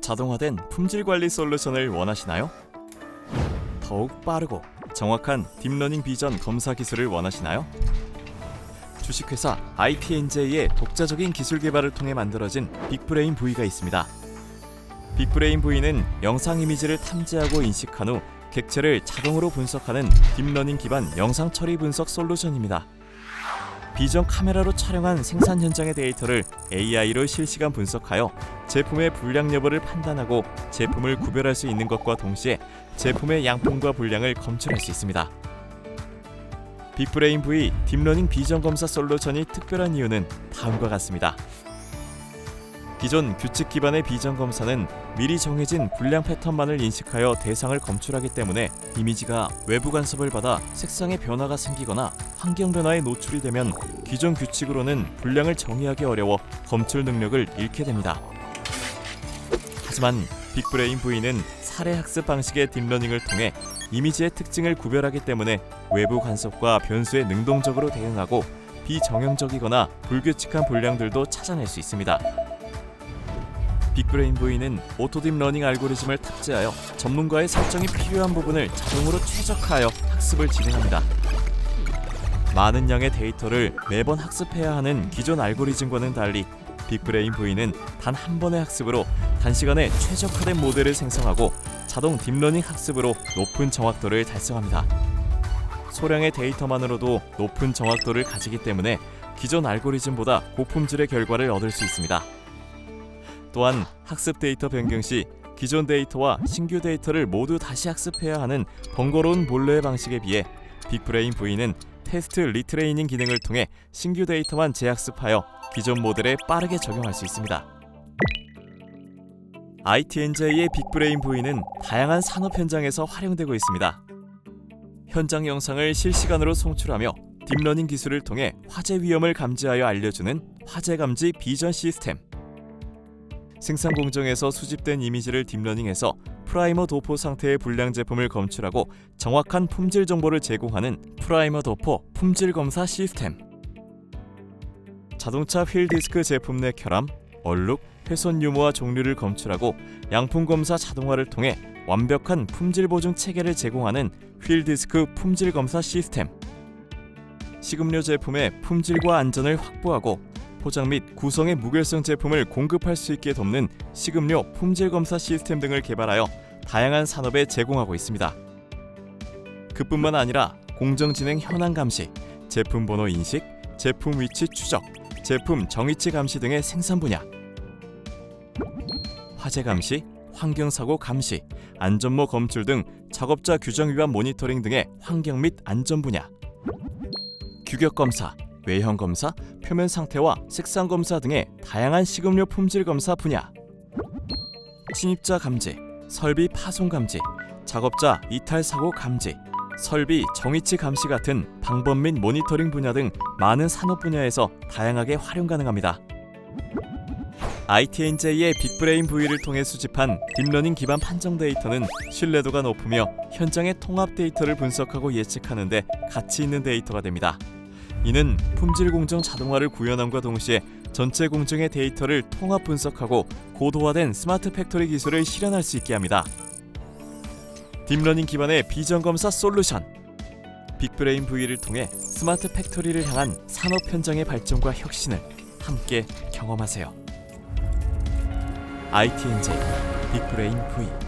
자동화된 품질 관리 솔루션을 원하시나요? 더욱 빠르고 정확한 딥러닝 비전 검사 기술을 원하시나요? 주식회사 IPNJ의 독자적인 기술 개발을 통해 만들어진 빅브레인 V가 있습니다. 빅브레인 V는 영상 이미지를 탐지하고 인식한 후 객체를 자동으로 분석하는 딥러닝 기반 영상 처리 분석 솔루션입니다. 비전 카메라로 촬영한 생산 현장의 데이터를 AI로 실시간 분석하여 제품의 불량 여부를 판단하고 제품을 구별할 수 있는 것과 동시에 제품의 양품과 분량을 검출할 수 있습니다. 빅브레인 V 딥러닝 비전 검사 솔루션이 특별한 이유는 다음과 같습니다. 기존 규칙 기반의 비전 검사는 미리 정해진 불량 패턴만을 인식하여 대상을 검출하기 때문에 이미지가 외부 간섭을 받아 색상의 변화가 생기거나 환경 변화에 노출이 되면 기존 규칙으로는 불량을 정의하기 어려워 검출 능력을 잃게 됩니다. 하지만 빅브레인 V는 사례 학습 방식의 딥러닝을 통해 이미지의 특징을 구별하기 때문에 외부 간섭과 변수에 능동적으로 대응하고 비정형적이거나 불규칙한 불량들도 찾아낼 수 있습니다. 빅브레인 V는 오토딥 러닝 알고리즘을 탑재하여 전문가의 설정이 필요한 부분을 자동으로 최적화하여 학습을 진행합니다. 많은 양의 데이터를 매번 학습해야 하는 기존 알고리즘과는 달리 빅브레인 V는 단 한 번의 학습으로 단시간에 최적화된 모델을 생성하고 자동 딥러닝 학습으로 높은 정확도를 달성합니다. 소량의 데이터만으로도 높은 정확도를 가지기 때문에 기존 알고리즘보다 고품질의 결과를 얻을 수 있습니다. 또한 학습 데이터 변경 시 기존 데이터와 신규 데이터를 모두 다시 학습해야 하는 번거로운 본래의 방식에 비해 빅브레인 V는 테스트 리트레이닝 기능을 통해 신규 데이터만 재학습하여 기존 모델에 빠르게 적용할 수 있습니다. ITNJ의 빅브레인 V는 다양한 산업 현장에서 활용되고 있습니다. 현장 영상을 실시간으로 송출하며 딥러닝 기술을 통해 화재 위험을 감지하여 알려주는 화재 감지 비전 시스템. 생산 공정에서 수집된 이미지를 딥러닝해서 프라이머 도포 상태의 불량 제품을 검출하고 정확한 품질 정보를 제공하는 프라이머 도포 품질 검사 시스템. 자동차 휠 디스크 제품 내 결함, 얼룩, 훼손 유무와 종류를 검출하고 양품 검사 자동화를 통해 완벽한 품질 보증 체계를 제공하는 휠 디스크 품질 검사 시스템. 식음료 제품의 품질과 안전을 확보하고 포장 및 구성의 무결성 제품을 공급할 수 있게 돕는 식음료 품질 검사 시스템 등을 개발하여 다양한 산업에 제공하고 있습니다. 그뿐만 아니라 공정 진행 현황 감시, 제품 번호 인식, 제품 위치 추적, 제품 정위치 감시 등의 생산 분야, 화재 감시, 환경 사고 감시, 안전모 검출 등 작업자 규정 위반 모니터링 등의 환경 및 안전 분야, 규격 검사, 외형 검사, 표면 상태와 색상 검사 등의 다양한 식음료 품질 검사 분야, 침입자 감지, 설비 파손 감지, 작업자 이탈 사고 감지, 설비 정위치 감시 같은 방법 및 모니터링 분야 등 많은 산업 분야에서 다양하게 활용 가능합니다. ITNJ의 빅브레인 V를 통해 수집한 딥러닝 기반 판정 데이터는 신뢰도가 높으며 현장의 통합 데이터를 분석하고 예측하는 데 가치 있는 데이터가 됩니다. 이는 품질 공정 자동화를 구현함과 동시에 전체 공정의 데이터를 통합 분석하고 고도화된 스마트 팩토리 기술을 실현할 수 있게 합니다. 딥러닝 기반의 비전 검사 솔루션 빅브레인 V를 통해 스마트 팩토리를 향한 산업 현장의 발전과 혁신을 함께 경험하세요. ITNJ 빅브레인 V